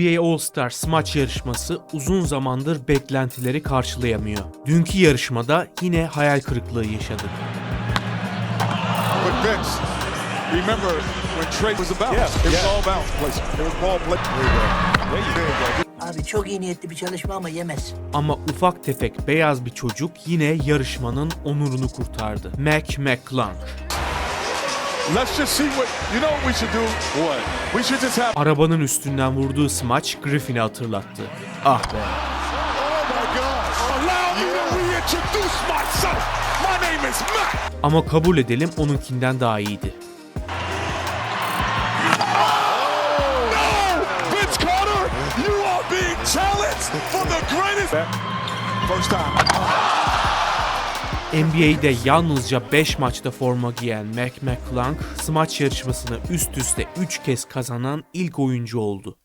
NBA All-Star Smaç yarışması uzun zamandır beklentileri karşılayamıyor. Dünkü yarışmada yine hayal kırıklığı yaşadık. Abi çok iyi niyetli bir çalışma ama yemez. Ama ufak tefek beyaz bir çocuk yine yarışmanın onurunu kurtardı. Mac McClung. Let's just see what you know. What we should do. What? We should just have. Arabanın üstünden vurduğu smaç Griffin'i hatırlattı. Ah be. Oh my God! Allow me to reintroduce myself. My name is Matt. Ama kabul edelim onunkinden daha iyiydi. No, Vince NBA'de yalnızca 5 maçta forma giyen Mac McClung, smaç yarışmasını üst üste 3 kez kazanan ilk oyuncu oldu.